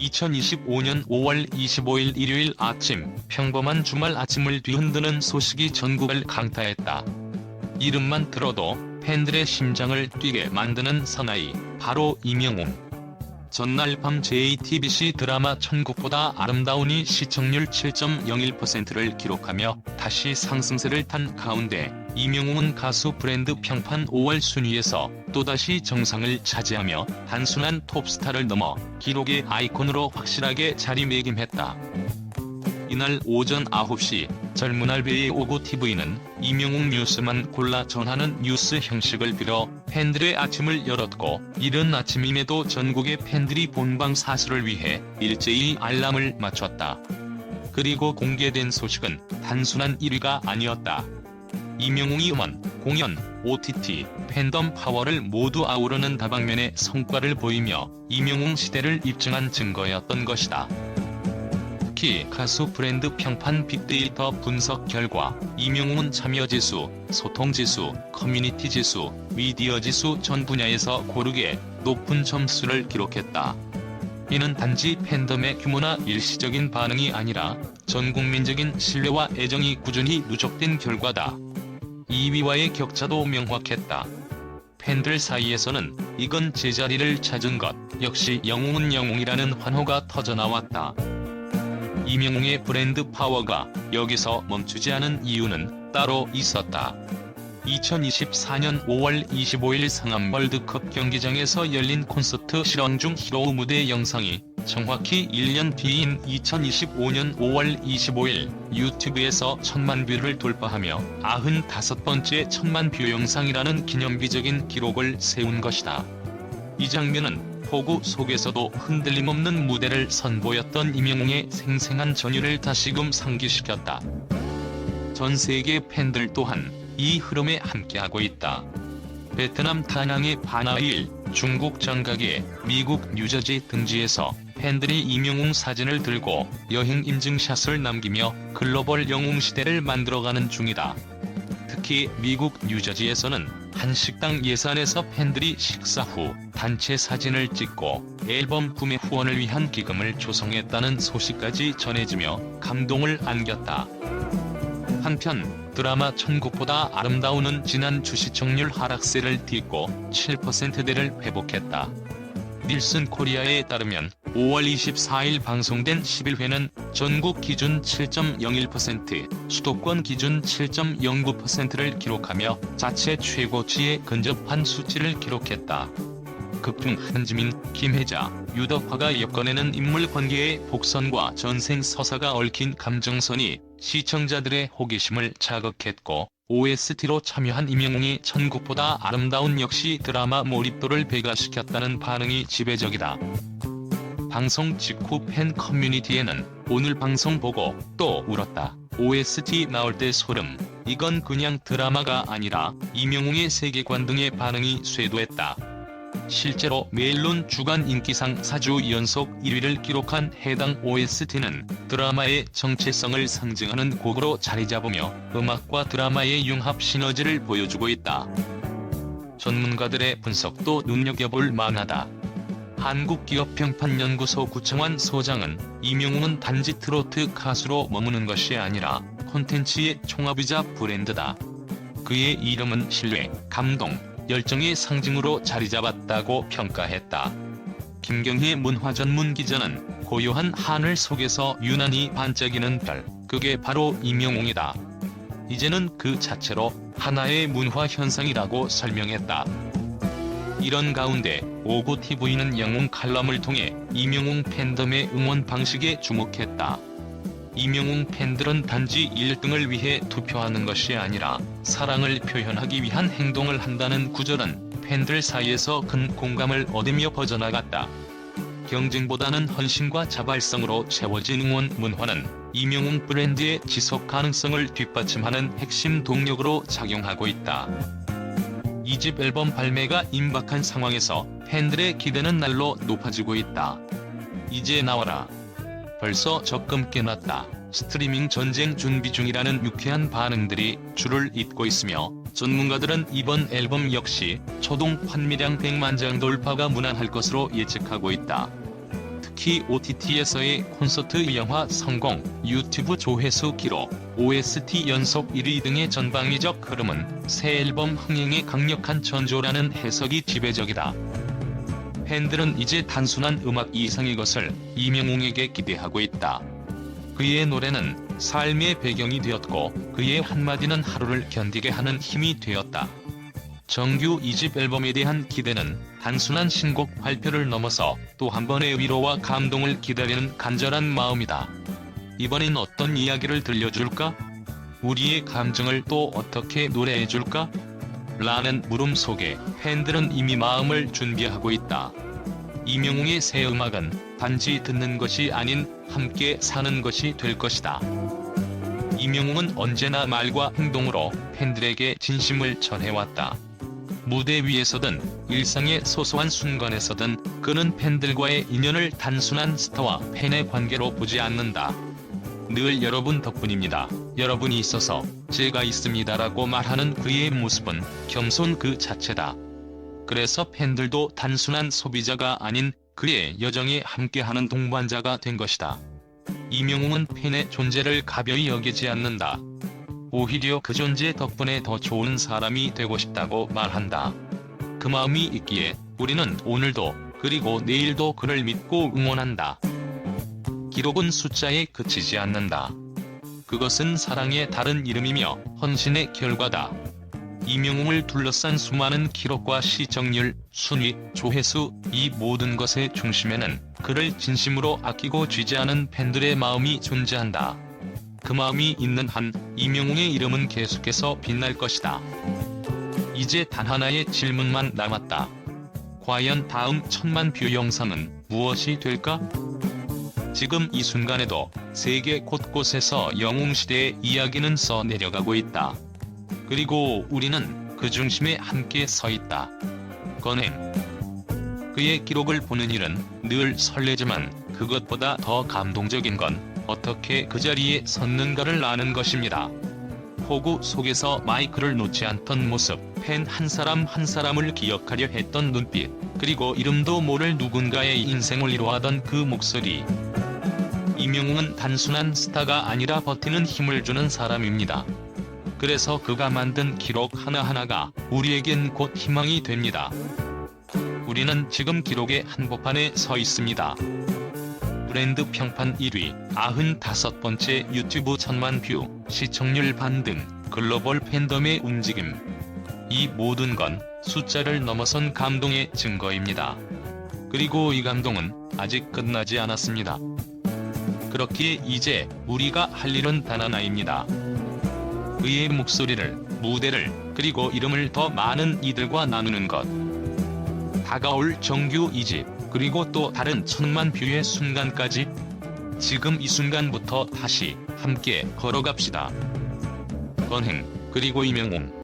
2025년 5월 25일 일요일 아침 평범한 주말 아침을 뒤흔드는 소식이 전국을 강타했다. 이름만 들어도 팬들의 심장을 뛰게 만드는 사나이 바로 이명웅. 전날 밤 JTBC 드라마 천국보다 아름다운이 시청률 7.01%를 기록하며 다시 상승세를 탄 가운데 이명웅은 가수 브랜드 평판 5월 순위에서 또다시 정상을 차지하며 단순한 톱스타를 넘어 기록의 아이콘으로 확실하게 자리매김했다. 이날 오전 9시 젊은 알베의 오고TV는 이명웅 뉴스만 골라 전하는 뉴스 형식을 빌어 팬들의 아침을 열었고 이른 아침임에도 전국의 팬들이 본방 사수를 위해 일제히 알람을 맞췄다. 그리고 공개된 소식은 단순한 1위가 아니었다. 이명웅이 음원, 공연, OTT, 팬덤 파워를 모두 아우르는 다방면의 성과를 보이며 이명웅 시대를 입증한 증거였던 것이다. 특히 가수 브랜드 평판 빅데이터 분석 결과 이명웅은 참여 지수, 소통 지수, 커뮤니티 지수, 미디어 지수 전 분야에서 고르게 높은 점수를 기록했다. 이는 단지 팬덤의 규모나 일시적인 반응이 아니라 전 국민적인 신뢰와 애정이 꾸준히 누적된 결과다. 2위와의 격차도 명확했다. 팬들 사이에서는 이건 제자리를 찾은 것, 역시 영웅은 영웅이라는 환호가 터져나왔다. 이명웅의 브랜드 파워가 여기서 멈추지 않은 이유는 따로 있었다. 2024년 5월 25일 상암 월드컵 경기장에서 열린 콘서트 실황 중 히로우 무대 영상이 정확히 1년 뒤인 2025년 5월 25일 유튜브에서 천만 뷰를 돌파하며 95번째 천만 뷰 영상이라는 기념비적인 기록을 세운 것이다. 이 장면은 폭우 속에서도 흔들림 없는 무대를 선보였던 이명웅의 생생한 전율을 다시금 상기시켰다. 전 세계 팬들 또한 이 흐름에 함께하고 있다. 베트남 다낭의 바나일, 중국 정각의 미국 뉴저지 등지에서 팬들이 이명웅 사진을 들고 여행 인증샷을 남기며 글로벌 영웅 시대를 만들어가는 중이다. 특히 미국 뉴저지에서는 한 식당 예산에서 팬들이 식사 후 단체 사진을 찍고 앨범 구매 후원을 위한 기금을 조성했다는 소식까지 전해지며 감동을 안겼다. 한편 드라마 천국보다 아름다운은 지난 주 시청률 하락세를 딛고 7%대를 회복했다. 닐슨 코리아에 따르면 5월 24일 방송된 11회는 전국 기준 7.01%, 수도권 기준 7.09%를 기록하며 자체 최고치에 근접한 수치를 기록했다. 극중 한지민, 김혜자, 유덕화가 엮어내는 인물 관계의 복선과 전생 서사가 얽힌 감정선이 시청자들의 호기심을 자극했고 OST로 참여한 이명웅이 천국보다 아름다운 역시 드라마 몰입도를 배가시켰다는 반응이 지배적이다. 방송 직후 팬 커뮤니티에는 오늘 방송 보고 또 울었다. OST 나올 때 소름. 이건 그냥 드라마가 아니라 이명웅의 세계관 등의 반응이 쇄도했다. 실제로 메일론 주간 인기상 4주 연속 1위를 기록한 해당 OST는 드라마의 정체성을 상징하는 곡으로 자리 잡으며 음악과 드라마의 융합 시너지를 보여주고 있다. 전문가들의 분석도 눈여겨볼 만하다. 한국기업평판연구소 구청환 소장은 이명웅은 단지 트로트 가수로 머무는 것이 아니라 콘텐츠의 총합이자 브랜드다. 그의 이름은 신뢰, 감동, 열정의 상징으로 자리 잡았다고 평가했다. 김경희 문화 전문 기자는 고요한 하늘 속에서 유난히 반짝이는 별, 그게 바로 이명웅이다. 이제는 그 자체로 하나의 문화 현상이라고 설명했다. 이런 가운데 오고TV는 영웅 칼럼을 통해 이명웅 팬덤의 응원 방식에 주목했다. 이명웅 팬들은 단지 1등을 위해 투표하는 것이 아니라 사랑을 표현하기 위한 행동을 한다는 구절은 팬들 사이에서 큰 공감을 얻으며 퍼져나갔다. 경쟁보다는 헌신과 자발성으로 채워진 응원 문화는 이명웅 브랜드의 지속 가능성을 뒷받침하는 핵심 동력으로 작용하고 있다. 2집 앨범 발매가 임박한 상황에서 팬들의 기대는 날로 높아지고 있다. 이제 나와라. 벌써 적금 깨놨다. 스트리밍 전쟁 준비 중이라는 유쾌한 반응들이 줄을 잇고 있으며 전문가들은 이번 앨범 역시 초동 판매량 100만 장 돌파가 무난할 것으로 예측하고 있다. 특히 OTT에서의 콘서트 영화 성공, 유튜브 조회수 기록, OST 연속 1위 등의 전방위적 흐름은 새 앨범 흥행의 강력한 전조라는 해석이 지배적이다. 팬들은 이제 단순한 음악 이상의 것을 이명웅에게 기대하고 있다. 그의 노래는 삶의 배경이 되었고 그의 한마디는 하루를 견디게 하는 힘이 되었다. 정규 2집 앨범에 대한 기대는 단순한 신곡 발표를 넘어서 또 한 번의 위로와 감동을 기다리는 간절한 마음이다. 이번엔 어떤 이야기를 들려줄까? 우리의 감정을 또 어떻게 노래해줄까? 라는 물음 속에 팬들은 이미 마음을 준비하고 있다. 이명웅의 새 음악은 단지 듣는 것이 아닌 함께 사는 것이 될 것이다. 이명웅은 언제나 말과 행동으로 팬들에게 진심을 전해왔다. 무대 위에서든 일상의 소소한 순간에서든 그는 팬들과의 인연을 단순한 스타와 팬의 관계로 보지 않는다. 늘 여러분 덕분입니다. 여러분이 있어서 제가 있습니다라고 말하는 그의 모습은 겸손 그 자체다. 그래서 팬들도 단순한 소비자가 아닌 그의 여정에 함께하는 동반자가 된 것이다. 이명웅은 팬의 존재를 가벼이 여기지 않는다. 오히려 그 존재 덕분에 더 좋은 사람이 되고 싶다고 말한다. 그 마음이 있기에 우리는 오늘도 그리고 내일도 그를 믿고 응원한다. 기록은 숫자에 그치지 않는다. 그것은 사랑의 다른 이름이며 헌신의 결과다. 이명웅을 둘러싼 수많은 기록과 시청률, 순위, 조회수 이 모든 것의 중심에는 그를 진심으로 아끼고 쥐지하는 팬들의 마음이 존재한다. 그 마음이 있는 한 이명웅의 이름은 계속해서 빛날 것이다. 이제 단 하나의 질문만 남았다. 과연 다음 천만 뷰 영상은 무엇이 될까? 지금 이 순간에도 세계 곳곳에서 영웅시대의 이야기는 써 내려가고 있다. 그리고 우리는 그 중심에 함께 서 있다. 건행. 그의 기록을 보는 일은 늘 설레지만 그것보다 더 감동적인 건 어떻게 그 자리에 섰는가를 아는 것입니다. 폭우 속에서 마이크를 놓지 않던 모습, 팬 한 사람 한 사람을 기억하려 했던 눈빛, 그리고 이름도 모를 누군가의 인생을 이루하던 그 목소리. 이명웅은 단순한 스타가 아니라 버티는 힘을 주는 사람입니다. 그래서 그가 만든 기록 하나하나가 우리에겐 곧 희망이 됩니다. 우리는 지금 기록의 한복판에 서 있습니다. 브랜드 평판 1위, 95번째 유튜브 천만 뷰, 시청률 반등, 글로벌 팬덤의 움직임. 이 모든 건 숫자를 넘어선 감동의 증거입니다. 그리고 이 감동은 아직 끝나지 않았습니다. 그렇기에 이제 우리가 할 일은 단 하나입니다. 그의 목소리를, 무대를, 그리고 이름을 더 많은 이들과 나누는 것. 다가올 정규 2집, 그리고 또 다른 천만 뷰의 순간까지 지금 이 순간부터 다시 함께 걸어갑시다. 건행, 그리고 이명웅.